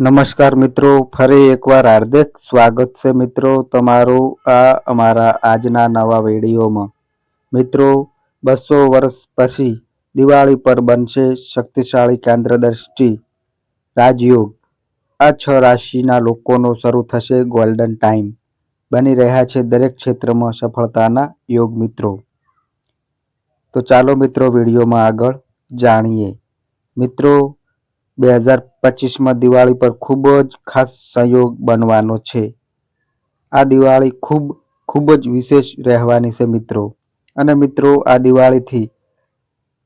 નમસ્કાર મિત્રો, ફરી એકવાર હાર્દિક સ્વાગત છે મિત્રો તમારું આ અમારા આજના નવા વિડીયોમાં. મિત્રો, બસો વર્ષ પછી દિવાળી પર બનશે શક્તિશાળી કેન્દ્ર દ્રષ્ટિ રાજયોગ. આ છ રાશિના લોકોનો શરૂ થશે ગોલ્ડન ટાઈમ બની રહ્યા છે દરેક ક્ષેત્રમાં સફળતાના યોગ મિત્રો. તો ચાલો મિત્રો વિડીયોમાં આગળ જાણીએ. મિત્રો બે હજાર પચીસમાં દિવાળી પર ખૂબ જ ખાસ સંયોગ બનવાનો છે. આ દિવાળી ખૂબ ખૂબ જ વિશેષ રહેવાની છે મિત્રો. અને મિત્રો, આ દિવાળીથી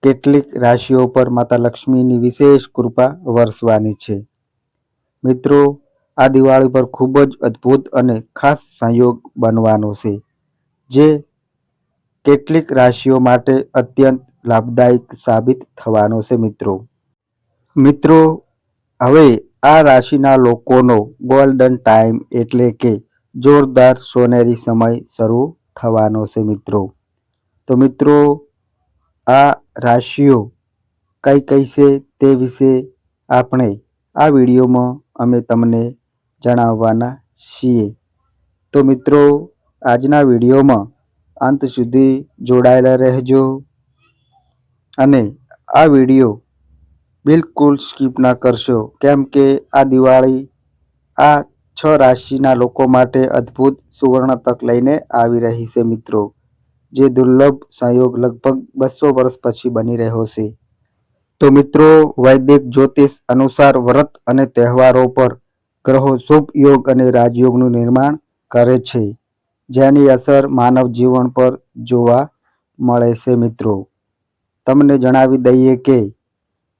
કેટલીક રાશિઓ પર માતા લક્ષ્મીની વિશેષ કૃપા વરસવાની છે. મિત્રો, આ દિવાળી પર ખૂબ જ અદ્ભુત અને ખાસ સંયોગ બનવાનો છે, જે કેટલીક રાશિઓ માટે અત્યંત લાભદાયક સાબિત થવાનો છે મિત્રો. મિત્રો, હવે આ રાશિના લોકોનો ગોલ્ડન ટાઈમ એટલે કે જોરદાર સોનેરી સમય શરૂ થવાનો છે મિત્રો. તો મિત્રો, આ રાશિઓ કઈ કઈ છે તે વિશે આપણે આ વિડીયોમાં અમે તમને જણાવવાના છીએ. તો મિત્રો, આજના વિડીયોમાં અંત સુધી જોડાયેલા રહેજો અને આ વીડિયો બિલકુલ સ્કીપ ના કરશો. કેમ કે આ દિવાળી આ છ રાશિના લોકો માટે અદ્ભુત સુવર્ણ તક લઈને આવી રહી છે મિત્રો, જે દુર્લભ સંયોગ લગભગ બસો વર્ષ પછી બની રહ્યો છે. તો મિત્રો, વૈદિક જ્યોતિષ અનુસાર વ્રત અને તહેવારો પર ગ્રહો શુભ યોગ અને રાજયોગનું નિર્માણ કરે છે, જેની અસર માનવ જીવન પર જોવા મળે છે મિત્રો. તમને જણાવી દઈએ કે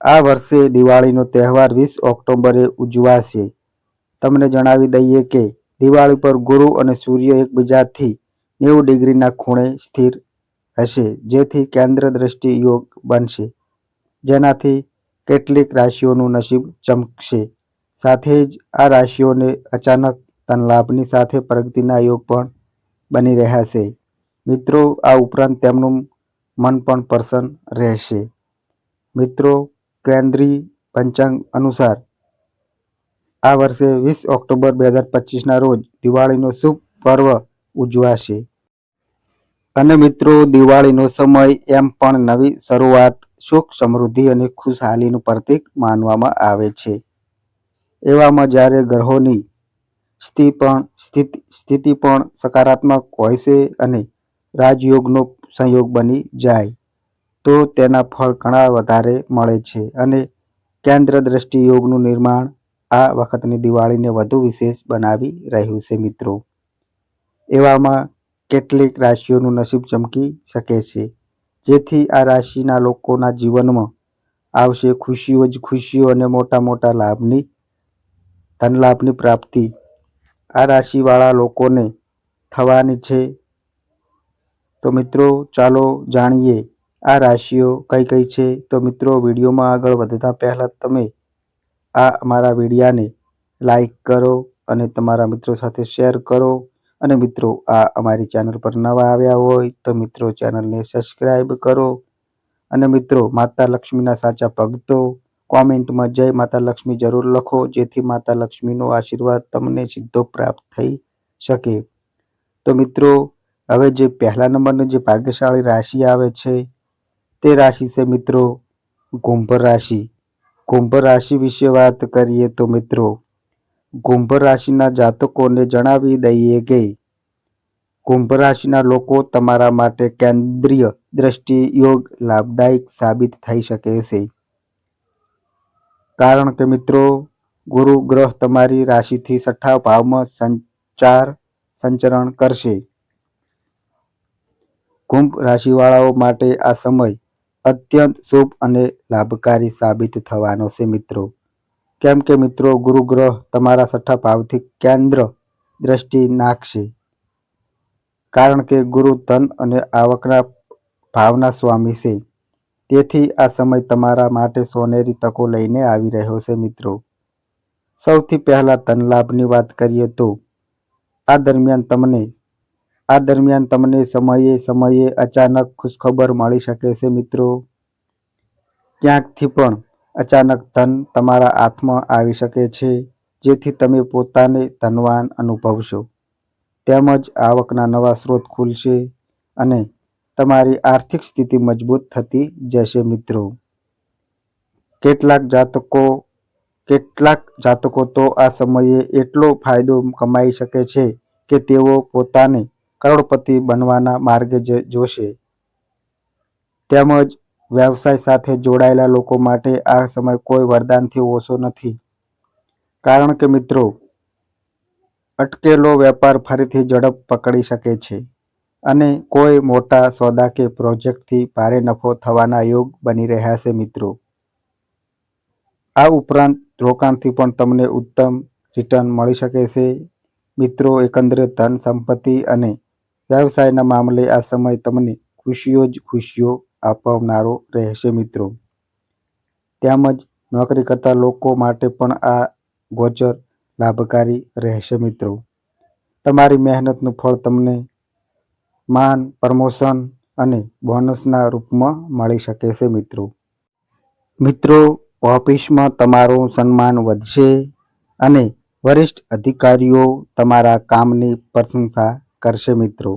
આ વર્ષે દિવાળીનો તહેવાર વીસ ઓક્ટોબરે ઉજવાશે. તમને જણાવી દઈએ કે દિવાળી પર ગુરુ અને સૂર્ય એકબીજાથી નેવું ડિગ્રીના ખૂણે સ્થિર હશે, જેથી કેન્દ્ર દ્રષ્ટિ યોગ બનશે. જેનાથી કેટલીક રાશિઓનું નસીબ ચમકશે. સાથે જ આ રાશિઓને અચાનક ધનલાભની સાથે પ્રગતિના યોગ પણ બની રહ્યા છે મિત્રો, આ ઉપરાંત તેમનું મન પણ પ્રસન્ન રહેશે. મિત્રો કેન્દ્રીય પંચાંગ અનુસાર આ વર્ષે વીસ ઓક્ટોબર બે હજાર પચીસના રોજ દિવાળીનો શુભ પર્વ ઉજવાશે. અને મિત્રો, દિવાળીનો સમય એમ પણ નવી શરૂઆત સુખ, સમૃદ્ધિ અને ખુશહાલીનું પ્રતીક માનવામાં આવે છે. એવામાં જ્યારે ગ્રહોની સ્થિતિ પણ સ્થિતિ સ્થિતિ પણ સકારાત્મક હોય છે અને રાજયોગનો સંયોગ બની જાય. તો તેના ફળ ઘણા વધારે મળે છે અને કેન્દ્ર દ્રષ્ટિ યોગનું નિર્માણ આ વખતની દિવાળીને વધુ વિશેષ બનાવી રહ્યું છે મિત્રો. એવામાં કેટલીક રાશિઓનું નસીબ ચમકી શકે છે, જેથી આ રાશિના લોકોના જીવનમાં આવશે ખુશીઓ જ ખુશીઓ અને મોટા મોટા લાભની, ધનલાભની પ્રાપ્તિ. આ રાશિવાળા લોકોને થવાની છે. તો મિત્રો, ચાલો જાણીએ આ રાશિઓ કઈ કઈ છે? તો મિત્રો, વિડીયોમાં આગળ વધતા પહેલાં તમે આ અમારા વિડીયાને લાઈક કરો અને તમારા મિત્રો સાથે શેર કરો. અને મિત્રો, આ અમારી ચેનલ પર નવા આવ્યા હોય તો મિત્રો ચેનલને સબસ્ક્રાઈબ કરો. અને મિત્રો, માતા લક્ષ્મીના સાચા ભક્તો, કોમેન્ટમાં જય માતા લક્ષ્મી જરૂર લખો, જેથી માતા લક્ષ્મીનો આશીર્વાદ તમને સીધો પ્રાપ્ત થઈ શકે. તો મિત્રો, હવે જે પહેલા નંબરની જે ભાગ્યશાળી રાશિ આવે છે તે રાશિ છે મિત્રો કુંભ રાશિ કુંભ રાશિ વિશે વાત કરીએ તો મિત્રો કુંભ રાશિના જાતકોને જણાવી દઈએ કે કુંભ રાશિના લોકો તમારા માટે કેન્દ્રીય દ્રષ્ટિ યોગ લાભદાયક સાબિત થઈ શકે છે કારણ કે મિત્રો ગુરુ ગ્રહ તમારી રાશિથી છઠ્ઠા ભાવમાં સંચાર સંચરણ કરશે કુંભ રાશિવાળાઓ માટે આ સમય અત્યંત શુભ અને લાભકારી સાબિત થવાનો છે મિત્રો. કેમ કે મિત્રો ગુરુ ગ્રહ તમારા છઠ્ઠા ભાવથી કેન્દ્ર દ્રષ્ટિ નાખશે. કારણ કે ગુરુ ધન અને આવકના ભાવના સ્વામી છે. તેથી આ સમય તમારા માટે સોનેરી તકો લઈને આવી રહ્યો છે મિત્રો. સૌથી પહેલાં ધન લાભની વાત કરીએ તો, આ દરમિયાન તમને આ દરમિયાન તમને સમયે સમયે અચાનક ખુશખબર મળી શકે છે મિત્રો. ક્યાંકથી પણ અચાનક ધન તમારા હાથમાં આવી શકે છે, જેથી તમે પોતાને ધનવાન અનુભવશો. તેમજ આવકના નવા સ્ત્રોત ખુલશે અને તમારી આર્થિક સ્થિતિ મજબૂત થતી જશે મિત્રો. કેટલાક જાતકો કેટલાક જાતકો તો આ સમયે એટલો ફાયદો કમાઈ શકે છે કે તેઓ પોતાને કરોડપતિ બનવાના માર્ગે જે જોશે. તેમજ વ્યવસાય સાથે જોડાયેલા લોકો માટે આ સમય કોઈ વરદાનથી ઓછો નથી. કારણ કે મિત્રો, અટકેલો વેપાર ફરીથી ઝડપ પકડી શકે છે અને કોઈ મોટા સોદા કે પ્રોજેક્ટથી ભારે નફો થવાના યોગ બની રહ્યા છે મિત્રો. આ ઉપરાંત રોકાણથી પણ તમને ઉત્તમ રિટર્ન મળી શકે છે. મિત્રો, એકંદરે ધન સંપત્તિ અને વ્યવસાયના મામલે આ સમય તમને ખુશીઓ જ ખુશીઓ આપનારો રહેશે મિત્રો. તેમજ નોકરી કરતા લોકો માટે પણ આ ગોચર લાભકારી રહેશે મિત્રો. તમારી મહેનતનું ફળ તમને માન, પ્રમોશન અને બોનસના રૂપમાં મળી શકે છે મિત્રો. મિત્રો, ઓફિસમાં તમારું સન્માન વધશે અને વરિષ્ઠ અધિકારીઓ તમારા કામની પ્રશંસા કરશે મિત્રો?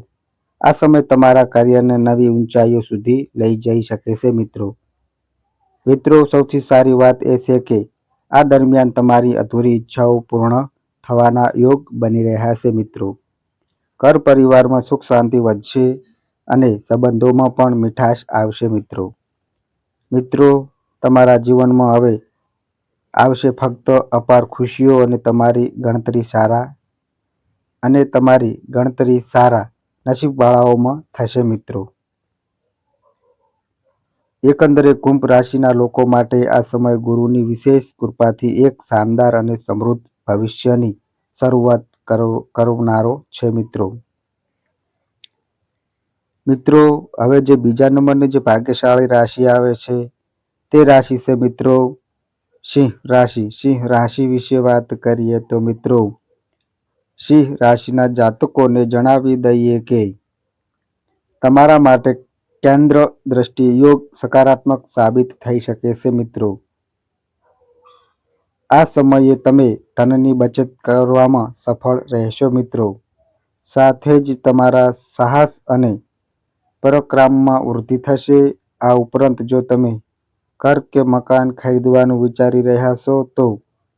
આ સમય તમારા કાર્યને નવી ઊંચાઈઓ સુધી લઈ જઈ શકે છે મિત્રો. મિત્રો, સૌથી સારી વાત એ છે કે આ દરમિયાન તમારી અધૂરી ઈચ્છાઓ પૂર્ણ થવાના યોગ બની રહ્યા છે મિત્રો. ઘર પરિવારમાં સુખ શાંતિ વધશે અને સંબંધોમાં પણ મીઠાશ આવશે મિત્રો. મિત્રો, તમારા જીવનમાં હવે આવશે ફક્ત અપાર ખુશીઓ અને તમારી ગણતરી સારા અને તમારી ગણતરી સારા નસીબવાળાઓમાં થશે મિત્રો. એકંદરે કુંભ રાશિના લોકો માટે આ સમય ગુરુની વિશેષ કૃપાથી એક શાનદાર અને સમૃદ્ધ ભવિષ્યની શરૂઆત કર- કરનારો છે મિત્રો. મિત્રો, હવે જે બીજા નંબરની જે ભાગ્યશાળી રાશિ આવે છે, તે રાશિ છે મિત્રો સિંહ રાશિ. સિંહ રાશિ વિશે વાત કરીએ તો મિત્રો સિંહ રાશિના જાતકોને જણાવી દઈએ કે તમારા માટે કેન્દ્ર દ્રષ્ટિ યોગ સકારાત્મક સાબિત થઈ શકે છે મિત્રો. આ સમયે તમે ધનની બચત કરવામાં સફળ રહેશો મિત્રો. સાથે જ તમારા સાહસ અને પરાક્રમમાં વૃદ્ધિ થશે. આ ઉપરાંત જો તમે ઘર કે મકાન ખરીદવાનું વિચારી રહ્યા છો તો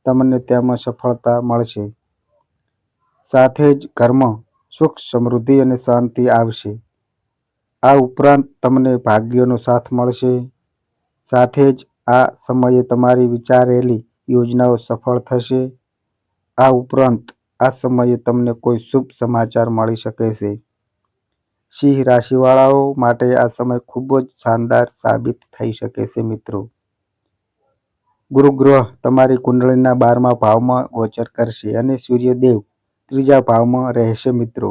તમને તેમાં સફળતા મળશે. સાથે જ ઘરમાં સુખ, સમૃદ્ધિ અને શાંતિ આવશે. આ ઉપરાંત તમને ભાગ્યનો સાથ મળશે. સાથે જ આ સમયે તમારી વિચારેલી યોજનાઓ સફળ થશે. આ ઉપરાંત આ સમયે તમને કોઈ શુભ સમાચાર મળી શકે છે. સિંહ રાશિવાળાઓ માટે આ સમય ખૂબ જ શાનદાર સાબિત થઈ શકે છે મિત્રો. ગુરુ ગ્રહ તમારી કુંડળીના બારમા ભાવમાં ગોચર કરશે અને સૂર્યદેવ ત્રીજા ભાવમાં રહેશે મિત્રો.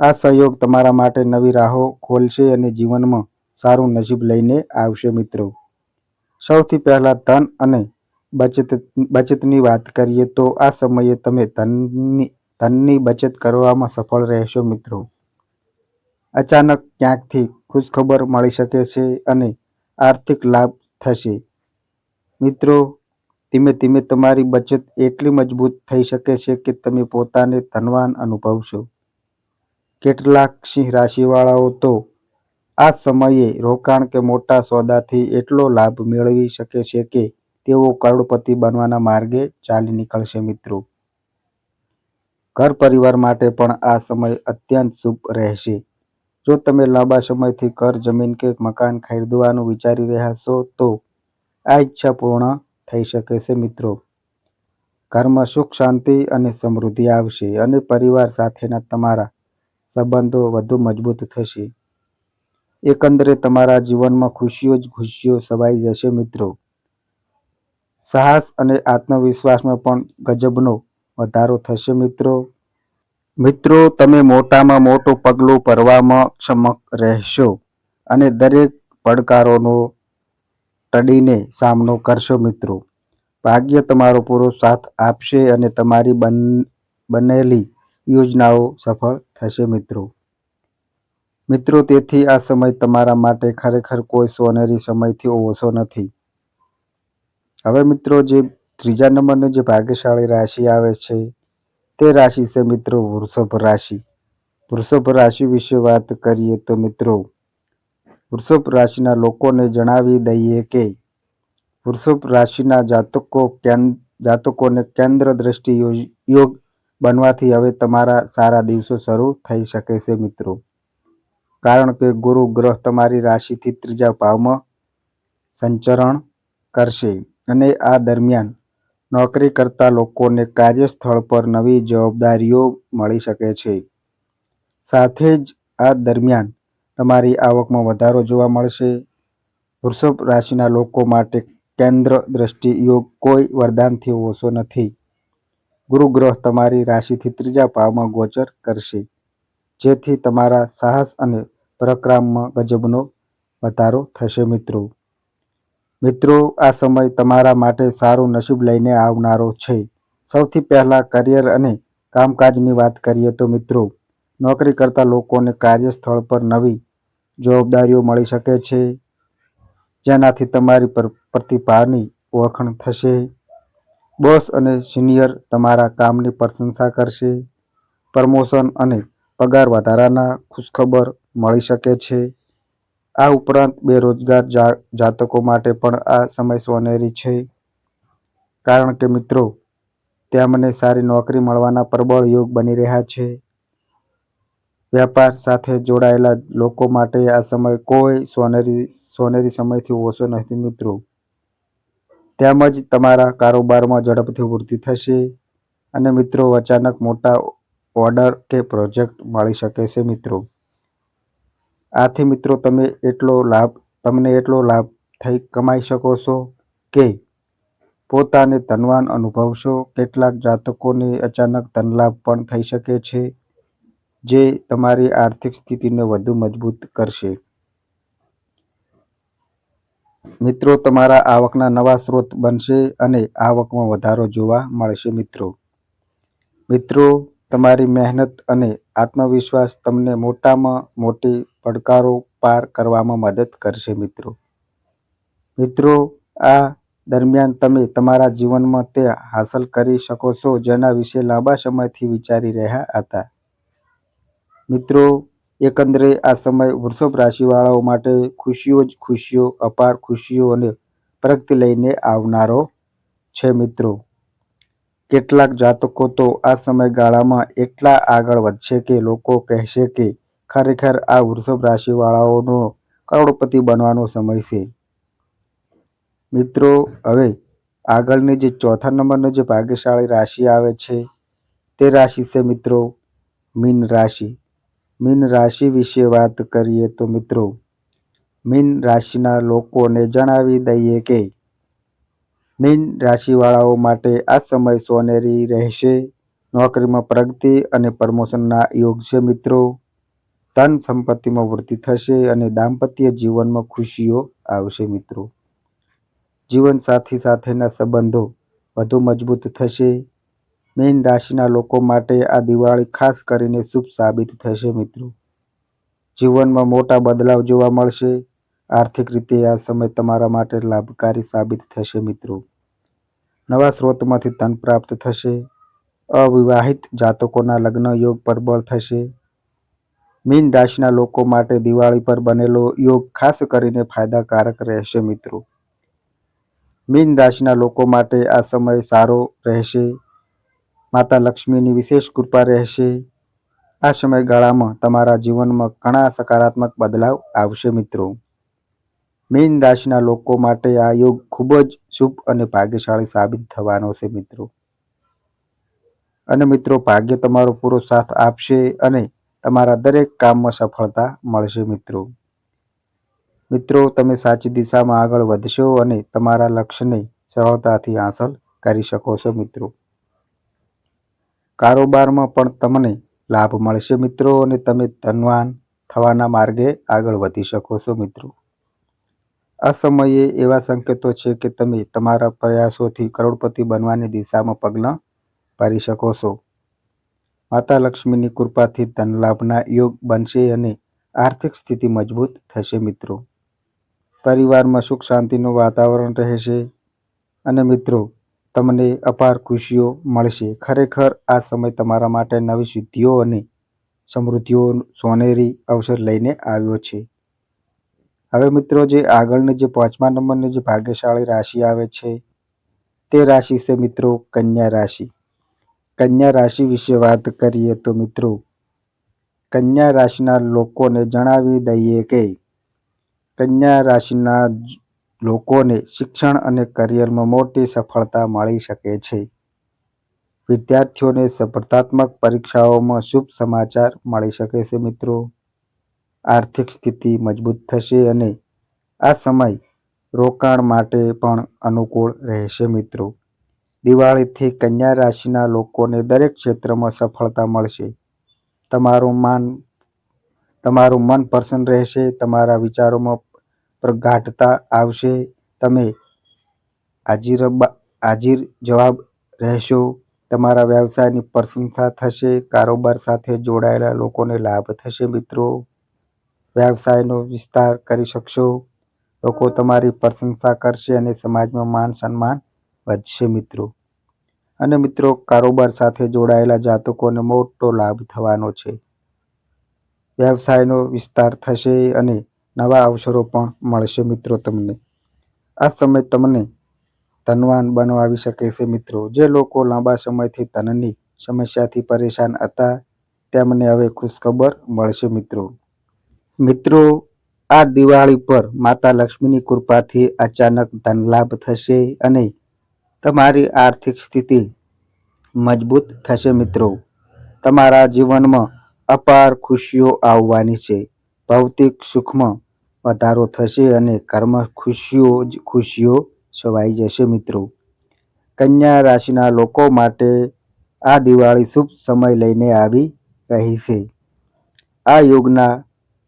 આ સહયોગ તમારા માટે નવી રાહો ખોલશે અને જીવનમાં સારું નસીબ લઈને આવશે મિત્રો. સૌથી પહેલાં ધન અને બચત, બચતની વાત કરીએ તો આ સમયે તમે ધનની ધનની બચત કરવામાં સફળ રહેશો મિત્રો. અચાનક ક્યાંકથી ખુશખબર મળી શકે છે અને આર્થિક લાભ થશે. મિત્રો ધીમે ધીમે તમારી બચત એટલી મજબૂત થઈ શકે છે કે તમે પોતાને ધનવાન અનુભવશો. કેટલાક સિંહ રાશિવાળાઓ તો આ સમયે રોકાણ કે મોટા સોદાથી એટલો લાભ મેળવી શકે છે કે તેઓ કરોડપતિ બનવાના માર્ગે ચાલી નીકળશે મિત્રો. ઘર પરિવાર માટે પણ આ સમય અત્યંત શુભ રહેશે. જો તમે લાંબા સમયથી ઘર, જમીન કે મકાન ખરીદવાનું વિચારી રહ્યા છો તો આ ઈચ્છા પૂર્ણ થઈ શકે છે, મિત્રો. ઘરમાં સુખ, શાંતિ અને સમૃદ્ધિ આવશે અને પરિવાર સાથેના તમારા સંબંધો વધુ મજબૂત થશે. એકંદરે તમારા જીવનમાં ખુશીઓ જ ખુશીઓ છવાઈ જશે, મિત્રો. સાહસ અને આત્મવિશ્વાસમાં પણ ગજબનો વધારો થશે, મિત્રો. મિત્રો, તમે મોટામાં મોટું પગલું ભરવામાં ક્ષમક રહેશો અને દરેક પડકારોનો ટળીને સામનો કરશો મિત્રો. ભાગ્ય તમારો પૂરો સાથ આપશે અને તમારી બન, બનેલી યોજનાઓ સફળ થશે મિત્રો. મિત્રો, તેથી આ સમય તમારા માટે ખરેખર કોઈ સોનેરી સમયથી ઓછો નથી. હવે મિત્રો, જે ત્રીજા નંબરની જે ભાગ્યશાળી રાશિ આવે છે, તે રાશિ છે મિત્રો વૃષભ રાશિ. વૃષભ રાશિ વિશે વાત કરીએ તો મિત્રો વૃષભ રાશિના લોકોને જણાવી દઈએ કે વૃષભ રાશિના જાતકો કેન- જાતકોને કેન્દ્ર દ્રષ્ટિ યોગ બનવાથી હવે તમારા સારા દિવસો શરૂ થઈ શકે છે મિત્રો. કારણ કે ગુરુ ગ્રહ તમારી રાશિથી ત્રીજા ભાવમાં સંચરણ કરશે અને આ દરમિયાન નોકરી કરતા લોકોને કાર્યસ્થળ પર નવી જવાબદારીઓ મળી શકે છે. સાથે જ આ દરમિયાન તમારી આવકમાં વધારો જોવા મળશે. વૃષભ રાશિના લોકો માટે કેન્દ્ર દ્રષ્ટિ યોગ કોઈ વરદાનથી ઓછો નથી. ગુરુ ગ્રહ તમારી રાશિથી ત્રીજા ભાવમાં ગોચર કરશે, જેથી તમારા સાહસ અને પરાક્રમમાં ગજબનો વધારો થશે મિત્રો. મિત્રો, આ સમય તમારા માટે સારું નસીબ લઈને આવનારો છે. સૌથી પહેલાં કરિયર અને કામકાજની વાત કરીએ તો મિત્રો નોકરી કરતા લોકોને કાર્યસ્થળ પર નવી જવાબદારીઓ મળી શકે છે. જેનાથી તમારી પર પ્રતિભાની ઓળખાણ થશે. બોસ અને સિનિયર તમારા કામની પ્રશંસા કરશે. પ્રમોશન અને પગાર વધારાના ખુશખબર મળી શકે છે. આ ઉપરાંત બેરોજગાર જાતકો માટે પણ આ સમય સોનેરી છે. કારણ કે મિત્રો, તેમને સારી નોકરી મળવાના પ્રબળ યોગ બની રહ્યા છે. વેપાર સાથે જોડાયેલા લોકો માટે આ સમય કોઈ સોનેરી સોનેરી સમયથી ઓછો નથી મિત્રો. તેમજ તમારા કારોબારમાં ઝડપથી વૃદ્ધિ થશે અને મિત્રો અચાનક મોટા ઓર્ડર કે પ્રોજેક્ટ મળી શકે છે મિત્રો. આથી મિત્રો તમે એટલો લાભ, તમને એટલો લાભ થઈ કમાઈ શકો છો કે પોતાને ધનવાન અનુભવશો. કેટલાક જાતકોને અચાનક ધનલાભ પણ થઈ શકે છે. જે તમારી આર્થિક સ્થિતિને વધુ મજબૂત કરશે. મિત્રો, તમારા આવકના નવા સ્ત્રોત બનશે અને આવકમાં વધારો જોવા મળશે, મિત્રો. મિત્રો, તમારી મહેનત અને આત્મવિશ્વાસ તમને મોટામાં મોટી પડકારો પાર કરવામાં મદદ કરશે, મિત્રો. મિત્રો, આ દરમિયાન તમે તમારા જીવનમાં તે હાંસલ કરી શકો છો જેના વિશે લાંબા સમયથી વિચારી રહ્યા હતા. મિત્રો, એકંદરે આ સમય વૃષભ રાશિવાળાઓ માટે ખુશીઓ જ ખુશીઓ, અપાર ખુશીઓ અને પ્રગતિ લઈને આવનારો છે મિત્રો. કેટલાક જાતકો તો આ સમયગાળામાં એટલા આગળ વધશે કે લોકો કહેશે કે ખરેખર આ વૃષભ રાશિવાળાઓનો કરોડપતિ બનવાનો સમય છે. મિત્રો, હવે આગળની જે ચોથા નંબરનો જે ભાગ્યશાળી રાશિ આવે છે તે રાશિ છે મિત્રો, મીન રાશિ. મીન રાશિ વિશે વાત કરીએ તો મિત્રો, મીન રાશિના લોકોને જણાવી દઈએ કે મીન રાશિવાળાઓ માટે આ સમય સોનેરી રહેશે, નોકરીમાં પ્રગતિ અને પ્રમોશનના યોગ છે મિત્રો. ધન સંપત્તિમાં વૃદ્ધિ થશે અને દાંપત્ય જીવનમાં ખુશીઓ આવશે મિત્રો. જીવનસાથી સાથેના સંબંધો વધુ મજબૂત થશે મીન રાશિના લોકો માટે આ દિવાળી ખાસ કરીને શુભ સાબિત થશે મિત્રો. જીવનમાં મોટા બદલાવ જોવા મળશે. આર્થિક રીતે આ સમય તમારા માટે લાભકારી સાબિત થશે મિત્રો. નવા સ્ત્રોતમાંથી ધન પ્રાપ્ત થશે. અવિવાહિત જાતકોના લગ્ન યોગ પ્રબળ થશે. મીન રાશિના લોકો માટે દિવાળી પર બનેલો યોગ ખાસ કરીને ફાયદાકારક રહેશે મિત્રો. મીન રાશિના લોકો માટે આ સમય સારો રહેશે. માતા લક્ષ્મીની વિશેષ કૃપા રહેશે. આ સમયગાળામાં તમારા જીવનમાં ઘણા સકારાત્મક બદલાવ આવશે મિત્રો. મીન રાશિના લોકો માટે આ યોગ ખૂબ જ શુભ અને ભાગ્યશાળી સાબિત થવાનો છે મિત્રો. અને મિત્રો, ભાગ્ય તમારો પૂરો સાથ આપશે અને તમારા દરેક કામમાં સફળતા મળશે મિત્રો. મિત્રો, તમે સાચી દિશામાં આગળ વધશો અને તમારા લક્ષ્યને સરળતાથી હાંસલ કરી શકો છો મિત્રો. કારોબારમાં પણ તમને લાભ મળશે મિત્રો અને તમે ધનવાન થવાના માર્ગે આગળ વધી શકો છો મિત્રો. આ સમયે એવા સંકેતો છે કે તમે તમારા પ્રયાસોથી કરોડપતિ બનવાની દિશામાં પગલાં ભરી શકો છો. માતા લક્ષ્મીની કૃપાથી ધનલાભના યોગ બનશે અને આર્થિક સ્થિતિ મજબૂત થશે મિત્રો. પરિવારમાં સુખ શાંતિનું વાતાવરણ રહેશે અને મિત્રો તમને અપાર ખુશીઓ મળશે. ખરેખર આ સમય તમારા માટે નવી સિદ્ધિઓ અને સમૃદ્ધિઓ સોનેરી અવસર લઈને આવ્યો છે. હવે મિત્રો, જે આગળની જે પાંચમા નંબરની જે ભાગ્યશાળી રાશિ આવે છે, તે રાશિ છે મિત્રો કન્યા રાશિ. કન્યા રાશિ વિશે વાત કરીએ તો મિત્રો, કન્યા રાશિના લોકોને જણાવી દઈએ કે કન્યા રાશિના લોકોને શિક્ષણ અને કરિયરમાં મોટી સફળતા મળી શકે છે. વિદ્યાર્થીઓને સ્પર્ધાત્મક પરીક્ષાઓમાં શુભ સમાચાર મળી શકે છે મિત્રો. આર્થિક સ્થિતિ મજબૂત થશે અને આ સમય રોકાણ માટે પણ અનુકૂળ રહેશે મિત્રો. દિવાળીથી કન્યા રાશિના લોકોને દરેક ક્ષેત્રમાં સફળતા મળશે. તમારું માન, તમારું મન પ્રસન્ન રહેશે, તમારા વિચારોમાં પ્રગાઢતા આવશે. તમે હાજીર હાજીર જવાબ રહેશો. તમારા વ્યવસાયની પ્રશંસા થશે. કારોબાર સાથે જોડાયેલા લોકોને લાભ થશે, મિત્રો. વ્યવસાયનો વિસ્તાર કરી શકશો. લોકો તમારી પ્રશંસા કરશે અને સમાજમાં માન સન્માન વધશે, મિત્રો. અને મિત્રો, કારોબાર સાથે જોડાયેલા જાતકોને મોટો લાભ થવાનો છે. વ્યવસાયનો વિસ્તાર થશે અને નવા અવસરો પણ મળશે મિત્રો તમને. આ સમય તમને ધનવાન બનાવી શકે છે મિત્રો. જે લોકો લાંબા સમયથી ધનની સમસ્યાથી પરેશાન હતા, તેમને હવે ખુશખબર મળશે મિત્રો. મિત્રો, આ દિવાળી પર માતા લક્ષ્મીની કૃપાથી અચાનક ધનલાભ થશે અને તમારી આર્થિક સ્થિતિ મજબૂત થશે મિત્રો. તમારા જીવનમાં અપાર ખુશીઓ આવવાની છે. ભૌતિક સુખમાં વધારો થશે અને ઘરમાં ખુશીઓ જ ખુશીઓ છવાઈ જશે મિત્રો. કન્યા રાશિના લોકો માટે આ દિવાળી શુભ સમય લઈને આવી રહી છે. આ યોગના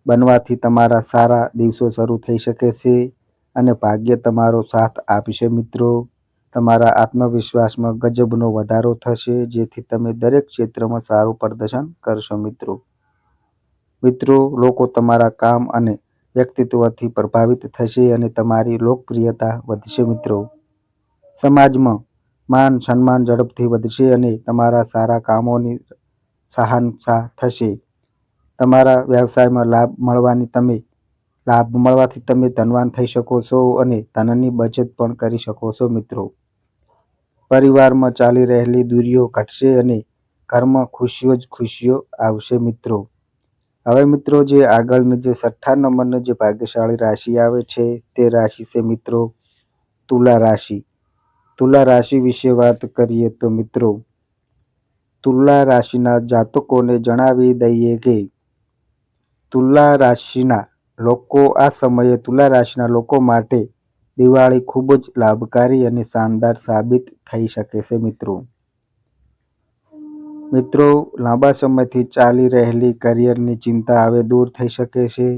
બનવાથી તમારા સારા દિવસો શરૂ થઈ શકે છે અને ભાગ્ય તમારો સાથ આપશે મિત્રો. તમારા આત્મવિશ્વાસમાં ગજબનો વધારો થશે, જેથી તમે દરેક ક્ષેત્રમાં સારું પ્રદર્શન કરશો મિત્રો. મિત્રો, લોકો તમારા કામ અને વ્યક્તિત્વથી પ્રભાવિત થશે અને તમારી લોકપ્રિયતા વધશે મિત્રો. સમાજમાં માન સન્માન ઝડપથી વધશે અને તમારા સારા કામોની સહાનશા થશે. તમારા વ્યવસાયમાં લાભ મળવાની તમે, લાભ મળવાથી તમે ધનવાન થઈ શકો છો અને ધનની બચત પણ કરી શકો છો મિત્રો. પરિવારમાં ચાલી રહેલી દૂરીઓ ઘટશે અને ઘરમાં ખુશીઓ જ ખુશીઓ આવશે મિત્રો. હવે મિત્રો જે આગળની જે છઠ્ઠા નંબરનો જે ભાગ્યશાળી રાશિ આવે છે, તે રાશિ છે મિત્રો તુલા રાશિ. તુલા રાશિ વિશે વાત કરીએ તો મિત્રો તુલા રાશિના જાતકોને જણાવી દઈએ કે તુલા રાશિના લોકો આ સમયે તુલા રાશિના લોકો માટે દિવાળી ખૂબ જ લાભકારી અને શાનદાર સાબિત થઈ શકે છે મિત્રો. મિત્રો, લાંબા સમયથી ચાલી રહેલી કરિયરની ચિંતા હવે દૂર થઈ શકે છે.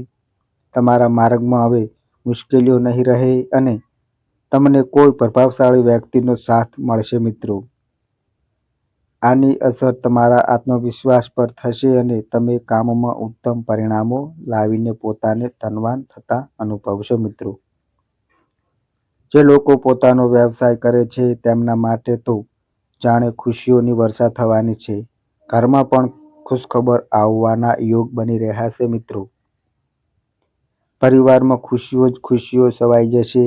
તમારા માર્ગમાં હવે મુશ્કેલીઓ નહીં રહે અને તમને કોઈ પ્રભાવશાળી વ્યક્તિનો સાથ મળશે મિત્રો. આની અસર તમારા આત્મવિશ્વાસ પર થશે અને તમે કામમાં ઉત્તમ પરિણામો લાવીને પોતાને ધનવાન થતા અનુભવશો મિત્રો. જે લોકો પોતાનો વ્યવસાય કરે છે તેમના માટે તો જાણે ખુશીઓની વર્ષા થવાની છે. ઘરમાં પણ ખુશખબર આવવાના યોગ બની રહ્યા છે મિત્રો. પરિવારમાં ખુશીઓ જ ખુશીઓ છવાઈ જશે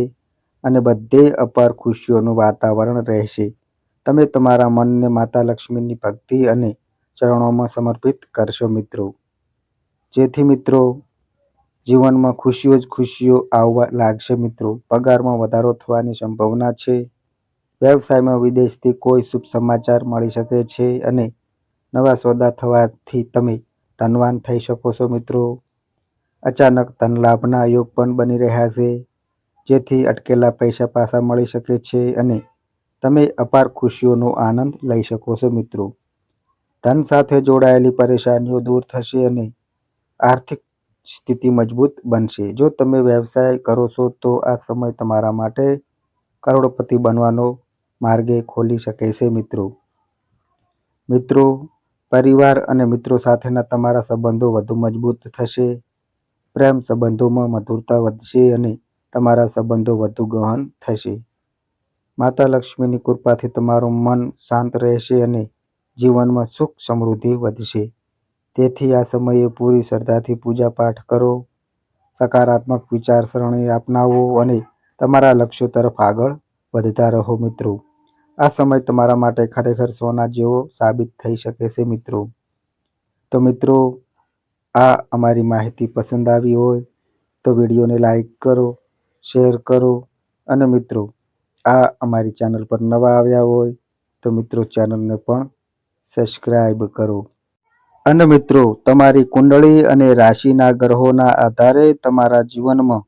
અને બધે અપાર ખુશીઓનું વાતાવરણ રહેશે. તમે તમારા મનને માતા લક્ષ્મીની ભક્તિ અને ચરણોમાં સમર્પિત કરશો મિત્રો. જેથી મિત્રો, જીવનમાં ખુશીઓ જ ખુશીઓ આવવા લાગશે મિત્રો. પગારમાં વધારો થવાની સંભાવના છે. વ્યવસાયમાં વિદેશથી કોઈ શુભ સમાચાર મળી શકે છે અને નવા સોદા થવાથી તમે ધનવાન થઈ શકો છો મિત્રો. અચાનક ધન લાભના યોગ પણ બની રહ્યા છે, જેથી અટકેલા પૈસા પાછા મળી શકે છે અને તમે અપાર ખુશીઓનો આનંદ લઈ શકો છો મિત્રો. ધન સાથે જોડાયેલી પરેશાનીઓ દૂર થશે અને આર્થિક સ્થિતિ મજબૂત બનશે. જો તમે વ્યવસાય કરો છો, તો આ સમય તમારા માટે કરોડપતિ બનવાનો માર્ગે ખોલી શકે છે મિત્રો. મિત્રો, પરિવાર અને મિત્રો સાથેના તમારા સંબંધો વધુ મજબૂત થશે. પ્રેમ સંબંધોમાં મધુરતા વધશે અને તમારા સંબંધો વધુ ગહન થશે. માતા લક્ષ્મીની કૃપાથી તમારું મન શાંત રહેશે અને જીવનમાં સુખ સમૃદ્ધિ વધશે. તેથી આ સમયે પૂરી શ્રદ્ધાથી પૂજા પાઠ કરો. સકારાત્મક વિચારસરણી અપનાવો અને તમારા લક્ષ્યો તરફ આગળ વધતા રહો મિત્રો. આ સમય તમારા માટે ખરેખર સોના જેવો સાબિત થઈ શકે છે, મિત્રો. તો મિત્રો, આ અમારી માહિતી પસંદ આવી હોય તો વિડીયોને લાઈક કરો, શેર કરો અને મિત્રો, આ અમારી ચેનલ પર નવા આવ્યા હોય તો મિત્રો ચેનલને પણ સબસ્ક્રાઈબ કરો. અને મિત્રો, તમારી કુંડળી અને રાશિના ગ્રહોના આધારે તમારા જીવનમાં